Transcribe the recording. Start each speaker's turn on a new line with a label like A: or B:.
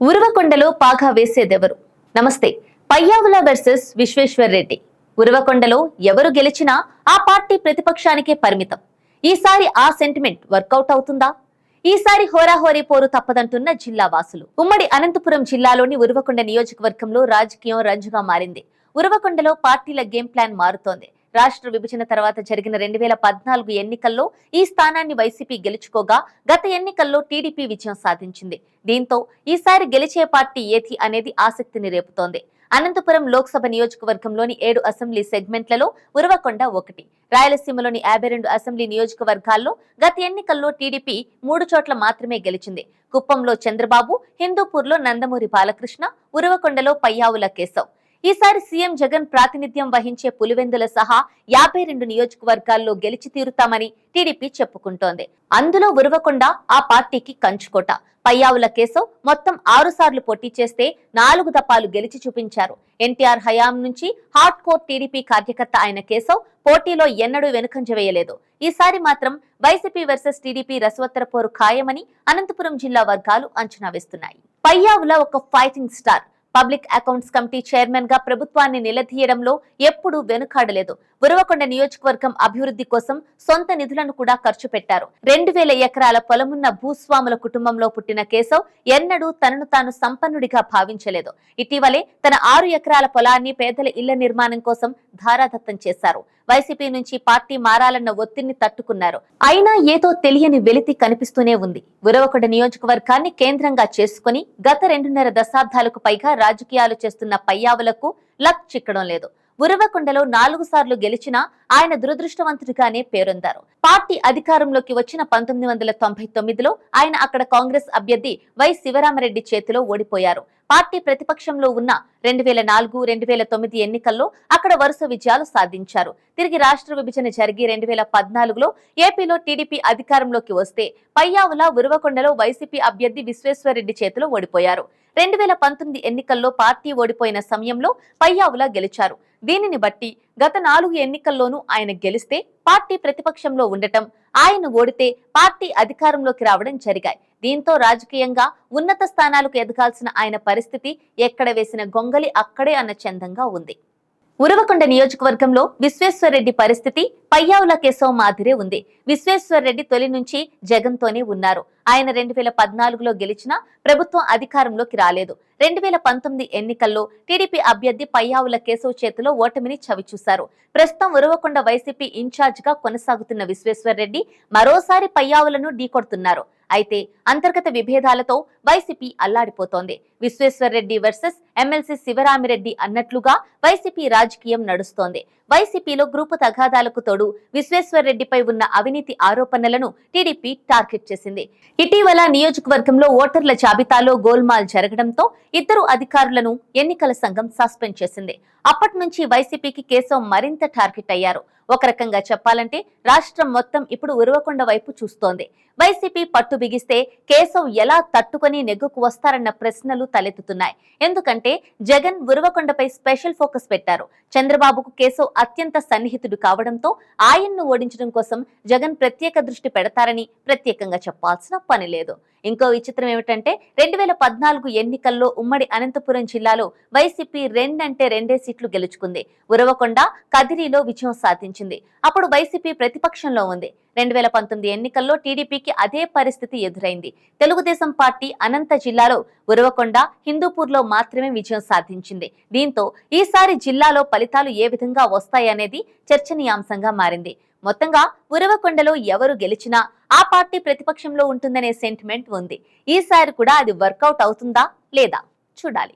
A: ఉరవకొండలో పాగా వేసేదెవరు? నమస్తే పయ్యావుల వర్సెస్ విశ్వేశ్వర్ రెడ్డి. ఉరవకొండలో ఎవరు గెలిచినా ఆ పార్టీ ప్రతిపక్షానికే పరిమితం. ఈసారి ఆ సెంటిమెంట్ వర్కౌట్ అవుతుందా? ఈసారి హోరాహోరీ పోరు తప్పదంటున్న జిల్లా వాసులు. ఉమ్మడి అనంతపురం జిల్లాలోని ఉరవకొండ నియోజకవర్గంలో రాజకీయం రంజుగా మారింది. ఉరవకొండలో పార్టీల గేమ్ ప్లాన్ మారుతోంది. రాష్ట్ర విభజన తర్వాత జరిగిన రెండు వేల పద్నాలుగు ఎన్నికల్లో ఈ స్థానాన్ని వైసీపీ గెలుచుకోగా గత ఎన్నికల్లో టీడీపీ విజయం సాధించింది. దీంతో ఈసారి గెలిచే పార్టీ ఏది అనేది ఆసక్తిని రేపుతోంది. అనంతపురం లోక్సభ నియోజకవర్గంలోని ఏడు అసెంబ్లీ సెగ్మెంట్లలో ఉరవకొండ ఒకటి రాయలసీమలోని యాభై రెండు అసెంబ్లీ నియోజకవర్గాల్లో గత ఎన్నికల్లో టీడీపీ మూడు చోట్ల మాత్రమే గెలిచింది. కుప్పంలో చంద్రబాబు హిందూపూర్లో నందమూరి బాలకృష్ణ ఉరవకొండలో పయ్యావుల కేశవ్. ఈసారి సీఎం జగన్ ప్రాతినిధ్యం వహించే పులివెందుల సహా యాభై రెండు నియోజకవర్గాల్లో గెలిచి తీరుతామని టీడీపీ చెప్పుకుంటోంది. అందులో ఉరవకొండ ఆ పార్టీకి కంచుకోట. పయ్యావుల కేశవ్ మొత్తం ఆరు సార్లు పోటీ చేస్తే నాలుగు దపాలు గెలిచి చూపించారు. ఎన్టీఆర్ హయాం నుంచి హార్డ్ కోర్ టీడీపీ కార్యకర్త ఆయన కేశవ్ పోటీలో ఎన్నడూ వెనుకంజ వేయలేదు. ఈసారి మాత్రం వైసీపీ వర్సెస్ టీడీపీ రసవత్తర పోరు ఖాయమని అనంతపురం జిల్లా వర్గాలు అంచనా వేస్తున్నాయి. పయ్యావుల ఒక fighting star public accounts committee చైర్మన్గా ప్రభుత్వాన్ని నిలదీయడంలో ఎప్పుడూ వెనుకాడలేదు. ఉరవకొండ నియోజకవర్గం అభివృద్ధి కోసం సొంత నిధులను కూడా ఖర్చు పెట్టారు. రెండు వేల ఎకరాల పొలమున్న భూస్వాముల కుటుంబంలో పుట్టిన కేశవ్ ఎన్నడూ తనను తాను సంపన్నుడిగా భావించలేదు. ఇటీవలే తన ఆరు ఎకరాల పొలాన్ని పేదల ఇళ్ళ నిర్మాణం కోసం ధారాదత్తం చేశారు. వైసీపీ నుంచి పార్టీ మారాలన్న ఒత్తిడిని తట్టుకున్నారు. అయినా ఏదో తెలియని వెలితి కనిపిస్తూనే ఉంది. ఉరవకొండ నియోజకవర్గాన్ని కేంద్రంగా చేసుకుని గత రెండున్నర దశాబ్దాలకు పైగా రాజకీయాలు చేస్తున్న పయ్యావులకు లక్ చిక్కడం లేదు. ఉరవకొండలో నాలుగు సార్లు గెలిచినా ఆయన దురదృష్టవంతుడిగానే పేరొందారు. పార్టీ అధికారంలోకి వచ్చిన పంతొమ్మిది వందల తొంభై తొమ్మిదిలో ఆయన అక్కడ కాంగ్రెస్ అభ్యర్థి వై శివరామరెడ్డి చేతిలో ఓడిపోయారు. పార్టీ ప్రతిపక్షంలో ఉన్న రెండు వేల నాలుగు రెండు వేల తొమ్మిది ఎన్నికల్లో అక్కడ వరుస విజయాలు సాధించారు. తిరిగి రాష్ట్ర విభజన జరిగి రెండు వేల పద్నాలుగులో ఏపీలో టీడీపీ అధికారంలోకి వస్తే పయ్యావుల ఉరవకొండలో వైసీపీ అభ్యర్థి విశ్వేశ్వరరెడ్డి చేతిలో ఓడిపోయారు. రెండు వేల పంతొమ్మిది ఎన్నికల్లో పార్టీ ఓడిపోయిన సమయంలో పయ్యావుల గెలిచారు. దీనిని బట్టి గత నాలుగు ఎన్నికల్లోనూ ఆయన గెలిస్తే పార్టీ ప్రతిపక్షంలో ఉండటం ఆయన ఓడితే పార్టీ అధికారంలోకి రావడం జరిగాయి. దీంతో రాజకీయంగా ఉన్నత స్థానాలకు ఎదగాల్సిన ఆయన పరిస్థితి ఎక్కడ వేసిన గొంగలి అక్కడే అన్న చందంగా ఉంది. ఉరవకొండ నియోజకవర్గంలో విశ్వేశ్వరరెడ్డి పరిస్థితి పయ్యావుల కేశవ మాదిరే ఉంది. విశ్వేశ్వరరెడ్డి తొలి నుంచి జగన్తోనే ఉన్నారు. ఆయన రెండు వేల పద్నాలుగులో గెలిచినా ప్రభుత్వం అధికారంలోకి రాలేదు. రెండు వేల పంతొమ్మిది ఎన్నికల్లో టీడీపీ అభ్యర్థి పయ్యావుల కేశవ్ చేతిలో ఓటమిని చవిచూశారు. ప్రస్తుతం ఉరవకొండ వైసీపీ ఇన్ఛార్జ్గా కొనసాగుతున్న విశ్వేశ్వరరెడ్డి మరోసారి పయ్యావులను ఢీకొడుతున్నారు. అయితే అంతర్గత విభేదాలతో వైసీపీ అల్లాడిపోతోంది. విశ్వేశ్వరరెడ్డి వర్సెస్ ఎమ్మెల్సీ శివరామిరెడ్డి అన్నట్లుగా వైసీపీ రాజకీయం నడుస్తోంది. వైసీపీలో గ్రూపు తగాదాలకు తోడు విశ్వేశ్వరరెడ్డిపై ఉన్న అవినీతి ఆరోపణలను టీడీపీ టార్గెట్ చేసింది. ఇటీవల నియోజకవర్గంలో ఓటర్ల జాబితాలో గోల్మాల్ జరగడంతో ఇద్దరు అధికారులను ఎన్నికల సంఘం సస్పెండ్ చేసింది. అప్పటి నుంచి వైసీపీకి కేశవ్ మరింత టార్గెట్ అయ్యారు. ఒక రకంగా చెప్పాలంటే రాష్ట్రం మొత్తం ఇప్పుడు ఉరవకొండ వైపు చూస్తోంది. వైసీపీ పట్టు బిగిస్తే కేశవ్ ఎలా తట్టుకొని నెగ్గుకు వస్తారన్న ప్రశ్నలు తలెత్తుతున్నాయి. ఎందుకంటే జగన్ ఉరవకొండపై స్పెషల్ ఫోకస్ పెట్టారు. చంద్రబాబుకు కేశవ్ అత్యంత సన్నిహితుడు కావడంతో ఆయన్ను ఓడించడం కోసం జగన్ ప్రత్యేక దృష్టి పెడతారని ప్రత్యేకంగా చెప్పాల్సిన పని లేదు. ఇంకో విచిత్రం ఏమిటంటే రెండు వేల పద్నాలుగు ఎన్నికల్లో ఉమ్మడి అనంతపురం జిల్లాలో వైసీపీ రెండంటే రెండే సీట్లు గెలుచుకుంది. ఉరవకొండ కదిరిలో విజయం సాధించింది. అప్పుడు వైసీపీ ప్రతిపక్షంలో ఉంది. రెండు వేల పంతొమ్మిది ఎన్నికల్లో టీడీపీకి అదే పరిస్థితి ఎదురైంది. తెలుగుదేశం పార్టీ అనంత జిల్లాలో ఉరవకొండ హిందూపూర్లో మాత్రమే విజయం సాధించింది. దీంతో ఈసారి జిల్లాలో ఫలితాలు ఏ విధంగా వస్తాయనేది చర్చనీయాంశంగా మారింది. మొత్తంగా ఉరవకొండలో ఎవరు గెలిచినా ఆ పార్టీ ప్రతిపక్షంలో ఉంటుందనే సెంటిమెంట్ ఉంది. ఈసారి కూడా అది వర్కౌట్ అవుతుందా లేదా చూడాలి.